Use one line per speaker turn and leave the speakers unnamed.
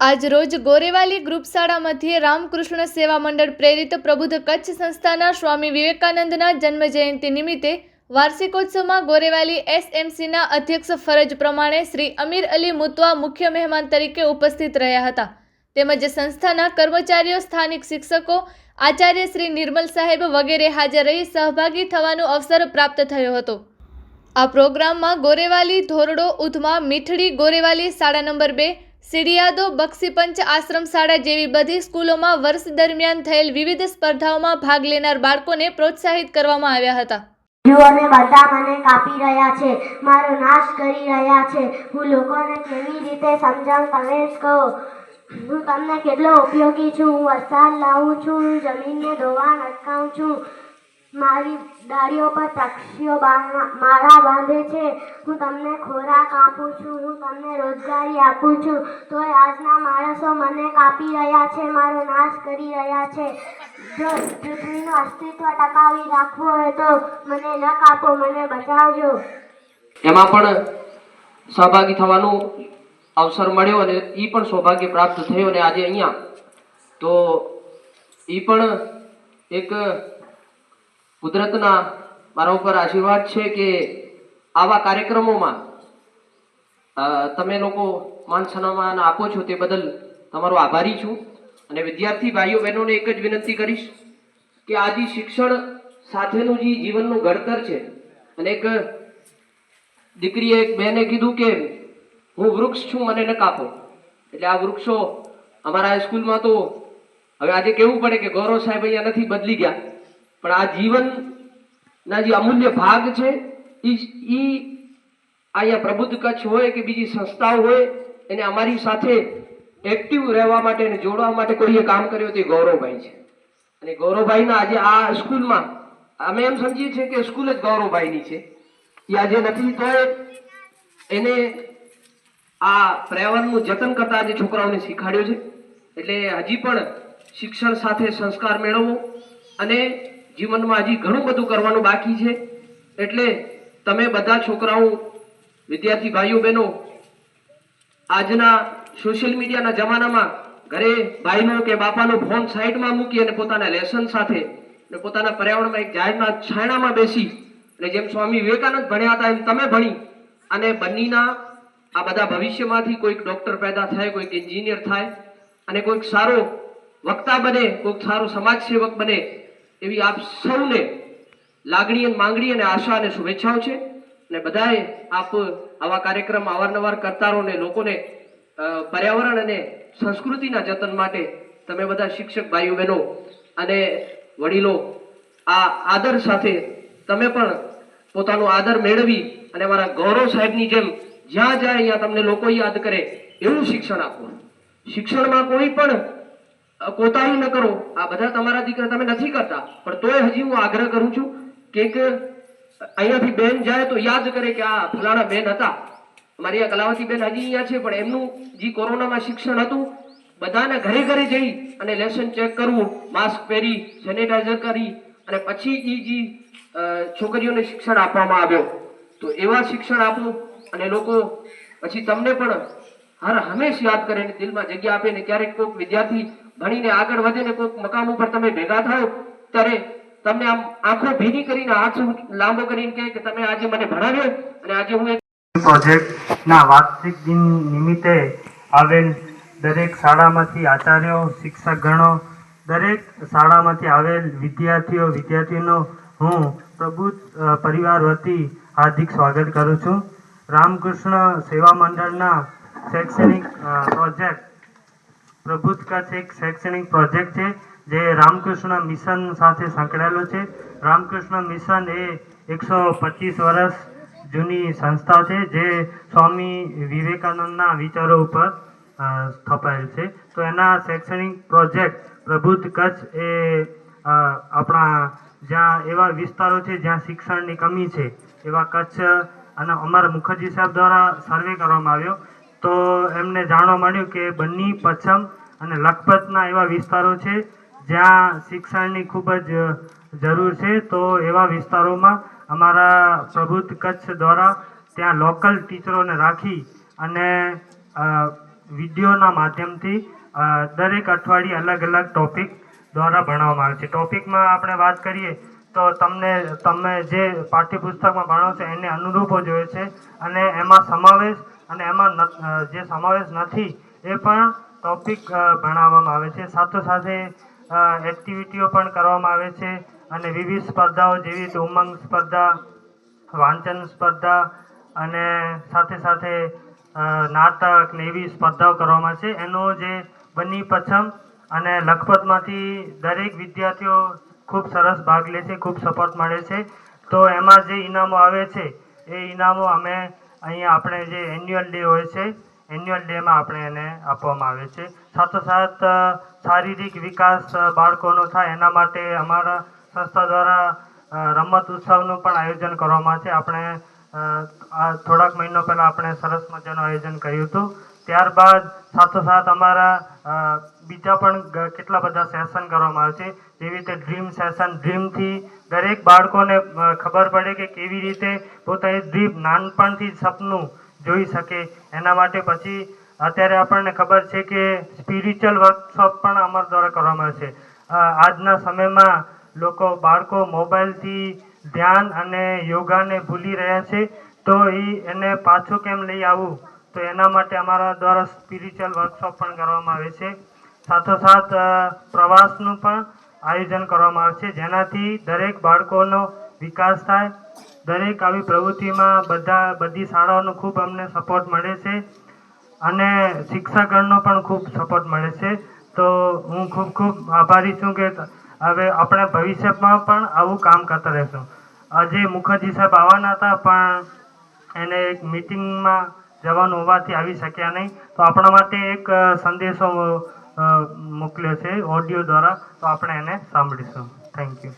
આજ રોજ ગોરેવાલી ગ્રુપ શાળા મધ્યે રામકૃષ્ણ સેવા મંડળ પ્રેરિત પ્રબુદ્ધ કચ્છ સંસ્થાના સ્વામી વિવેકાનંદના જન્મ જયંતિ નિમિત્તે વાર્ષિકોત્સવમાં ગોરેવાલી એસએમસીના અધ્યક્ષ ફરજ પ્રમાણે શ્રી અમીર અલી મુતવા મુખ્ય મહેમાન તરીકે ઉપસ્થિત રહ્યા હતા. તેમજ સંસ્થાના કર્મચારીઓ, સ્થાનિક શિક્ષકો, આચાર્ય શ્રી નિર્મલ સાહેબ વગેરે હાજર રહી સહભાગી થવાનો અવસર પ્રાપ્ત થયો હતો. આ પ્રોગ્રામમાં ગોરેવાલી ધોરડો ઉધમા મીઠડી ગોરેવાલી શાળા નંબર બે સીડિયાદો, બક્ષીપંચ આશ્રમ શાળા જેવી બધી સ્કૂલોમાં વર્ષ દરમિયાન થયેલ વિવિધ સ્પર્ધાઓમાં ભાગ લેનાર બાળકોને પ્રોત્સાહિત કરવામાં આવ્યા હતા.
યુવાને બધા મને કાપી રહ્યા છે, મારો નાશ કરી રહ્યા છે. હું લોકોને કેવી રીતે સમજાવું તમે કહો. હું તમને કેટલો ઉપયોગી છું, હું વરસાદ લાવું છું, જમીનને ધોવાણ અટકાવું છું. મારી ડાળીઓ પર પક્ષીઓ માળા બાંધે છે. હું તમને ખોરાક આપું છું, હું તમને રોજગારી આપું છું. તોય આજના માણસો મને કાપી રહ્યા છે, મારો નાશ કરી રહ્યા છે. જો પૃથ્વીનું અસ્તિત્વ ટકાવી રાખવું હોય તો મને ન કાપો, મને બચાવજો.
એમાં પણ સહભાગી થવાનો અવસર મળ્યો અને એ પણ સૌભાગ્ય પ્રાપ્ત થયો અને આજે અહીંયા. તો એ પણ એક કુદરતના મારા ઉપર આશીર્વાદ છે કે આવા કાર્યક્રમોમાં તમે લોકો માન સન્માન આપો છો તે બદલ તમારો આભારી છું. અને વિદ્યાર્થી ભાઈઓ, બહેનોને એક જ વિનંતી કરીશ કે આજે શિક્ષણ સાથેનું જે જીવનનું ઘડતર છે, અને એક દીકરીએ, એક બહેને કીધું કે હું વૃક્ષ છું, મને ન કાપો. એટલે આ વૃક્ષો અમારા હાઈસ્કૂલમાં તો હવે આજે કેવું પડે કે ગૌરવ સાહેબ અહીંયા નથી બદલી ગયા. પણ આ જીવનના જે અમૂલ્ય ભાગ છે એ અહીંયા પ્રબુદ્ધ કચ્છ હોય કે બીજી સંસ્થાઓ હોય, એને અમારી સાથે એક્ટિવ રહેવા માટે જોડવા માટે કોઈએ કામ કર્યું તે ગૌરવભાઈ છે. અને ગૌરવભાઈના આજે આ સ્કૂલમાં અમે એમ સમજીએ છીએ કે સ્કૂલ જ ગૌરવભાઈની છે. એ આજે નથી, તો એને આ પર્યાવરણનું જતન કરતા આજે છોકરાઓને શીખાડ્યો છે. એટલે હજી પણ શિક્ષણ સાથે સંસ્કાર મેળવવો અને જીવનમાં હજી ઘણું બધું કરવાનું બાકી છે. એટલે તમે બધા છોકરાઓ, વિદ્યાર્થી ભાઈઓ, બહેનો, આજના સોશિયલ મીડિયાના જમાનામાં ઘરે ભાઈનો કે બાપાનો ફોન સાઈડમાં મૂકી અને પોતાના લેસન સાથે અને પોતાના પર્યાવરણમાં એક ઝાડના છાયણામાં બેસી અને જેમ સ્વામી વિવેકાનંદ ભણ્યા હતા એમ તમે ભણી અને બંનેના આ બધા ભવિષ્યમાંથી કોઈક ડૉક્ટર પેદા થાય, કોઈક એન્જિનિયર થાય અને કોઈક સારો વક્તા બને, કોઈક સારો સમાજ સેવક બને એવી આપ સૌને લાગણી અને માંગણી અને આશા અને શુભેચ્છાઓ છે. અને બધાએ આપ આવા કાર્યક્રમ અવારનવાર કરતા રહો ને લોકોને પર્યાવરણ અને સંસ્કૃતિના જતન માટે તમે બધા શિક્ષક ભાઈઓ, બહેનો અને વડીલો આ આદર સાથે તમે પણ પોતાનો આદર મેળવી અને મારા ગૌરવ સાહેબની જેમ જ્યાં જાય અહીંયા તમને લોકો યાદ કરે એવું શિક્ષણ આપો. શિક્ષણમાં કોઈ પણ કોતાહી ન કરો. આ બધા તમારા દીકરા તમે નથી કરતા. પણ તોય હજી હું આગ્રહ કરું છું કે અહીંયાથી બેન જાય તો યાદ કરે કે આ ફલાણા બેન હતા. મારી આ કલાવતી બેન હજી અહીંયા છે, પણ એમનું જે કોરોનામાં શિક્ષણ હતું, બધાના ઘરે ઘરે જઈ અને લેસન ચેક કરવું, માસ્ક પહેરી, સેનિટાઈઝર કરી અને પછી એ જે છોકરીઓને શિક્ષણ આપવામાં આવ્યો. તો એવા શિક્ષણ આપવું અને લોકો, પછી તમને પણ હર હંમેશ યાદ કરે ને દિલમાં જગ્યા આપે ને ક્યારેક કોઈક વિદ્યાર્થી ભણીને આગળ વધે ને કોઈક મકામ ઉપર તમે ભેગા થાવ ત્યારે તમને આમ આંખો ભીની કરીને, હાથ લાંબો કરીને કહે કે તમે આજે મને ભણાવ્યો અને આજે હું
પ્રોજેક્ટના વાર્ષિક દિન નિમિત્તે આવેલ દરેક શાળામાંથી આચાર્યો શિક્ષકગણો દરેક શાળામાંથી આવેલ વિદ્યાર્થીઓ વિદ્યાર્થીઓનો હું પ્રભુ પરિવાર વતી હાર્દિક સ્વાગત કરું છું. રામકૃષ્ણ સેવા મંડળના શૈક્ષણિક પ્રોજેક્ટ. પ્રભુત કચ્છ એક શૈક્ષણિક પ્રોજેક્ટ છે, જે રામકૃષ્ણ મિશન સાથે સંકળાયેલો છે. રામકૃષ્ણ મિશન એ એકસો પચીસ વર્ષ જૂની સંસ્થા છે, જે સ્વામી વિવેકાનંદના વિચારો ઉપર સ્થપાયેલ છે. તો એના શૈક્ષણિક પ્રોજેક્ટ પ્રબુદ્ધ કચ્છ એ આપણા જ્યાં એવા વિસ્તારો છે જ્યાં શિક્ષણની કમી છે, એવા કચ્છ અને અમારા મુખર્જી સાહેબ દ્વારા સર્વે કરવામાં આવ્યો. તો એમને જાણવા મળ્યું કે બન્ની પચ્છમ અને લખપતના એવા વિસ્તારો છે જ્યાં શિક્ષણની ખૂબ જ જરૂર છે. તો એવા વિસ્તારોમાં અમારા પ્રબુદ્ધ કચ્છ દ્વારા ત્યાં લોકલ ટીચરોને રાખી અને વિડીયોના માધ્યમથી દરેક અઠવાડિયે અલગ અલગ ટોપિક દ્વારા ભણાવવામાં આવે છે. ટોપિકમાં આપણે વાત કરીએ તો તમને, તમે જે પાઠ્યપુસ્તકમાં ભણો છો એને અનુરૂપો જોઈએ છે અને એમાં સમાવેશ અને એમાં જે સમાવેશ નથી, એ પણ ટોપિક ભણાવવામાં આવે છે. સાથોસાથે એક્ટિવિટીઓ પણ કરવામાં આવે છે અને વિવિધ સ્પર્ધાઓ જેવી રીતે ઉમંગ સ્પર્ધા, વાંચન સ્પર્ધા અને સાથે સાથે નાટક ને એવી સ્પર્ધાઓ કરવામાં છે. એનો જે બની પછમ અને લખપતમાંથી દરેક વિદ્યાર્થીઓ ખૂબ સરસ ભાગ લે છે, ખૂબ સપોર્ટ મળે છે. તો એમાં જે ઇનામો આવે છે, એ ઇનામો અમે અહીંયા આપણે જે એન્યુઅલ ડે હોય છે એન્યુઅલ ડેમાં આપણે એને આપવામાં આવે છે. સાથોસાથ શારીરિક વિકાસ બાળકોનો થાય એના માટે અમારા સંસ્થા દ્વારા રમત ઉત્સવનું પણ આયોજન કરવામાં છે. આપણે થોડાક મહિનો પહેલાં આપણે સરસ મજાનું આયોજન કર્યું હતું. ત્યારબાદ સાથોસાથ અમારા બીજા પણ કેટલા બધા સેશન કરવામાં આવે છે. જેવી રીતે ડ્રીમ સેશન ડ્રીમથી દરેક બાળકોને ખબર પડે કે કેવી રીતે પોતાની ડ્રીમ નાનપણથી સપનું જોઈ શકે. એના માટે પછી અત્યારે આપણને ખબર છે કે સ્પિરિચ્યુઅલ વર્કશોપ પણ અમારા દ્વારા કરવામાં આવે છે. આજના સમયમાં લોકો બાળકો મોબાઈલથી ધ્યાન અને યોગાને ભૂલી રહ્યા છે. તો એ એને પાછું કેમ લઈ આવવું તો એના માટે અમારા દ્વારા સ્પિરિચ્યુઅલ વર્કશોપ પણ કરવામાં આવે છે. સાથોસાથ પ્રવાસનું પણ આયોજન કરવામાં આવે છે. જેનાથી દરેક બાળકોનો વિકાસ થાય. દરેક આવી પ્રવૃત્તિમાં બધા, બધી શાળાઓનો ખૂબ અમને સપોર્ટ મળે છે. અને શિક્ષકગણનો પણ ખૂબ સપોર્ટ મળે છે. તો હું ખૂબ ખૂબ આભારી છું કે હવે આપણે ભવિષ્યમાં પણ આવું કામ કરતા રહેશું. આજે મુખર્જી સાહેબ આવવાના હતા, પણ એને એક મિટિંગમાં જવાનું હોવાથી આવી શક્યા નહીં. તો આપણા માટે એક સંદેશો મોકલ્યો છે, ઓડિયો દ્વારા. તો આપણે એને સાંભળીશું. Thank you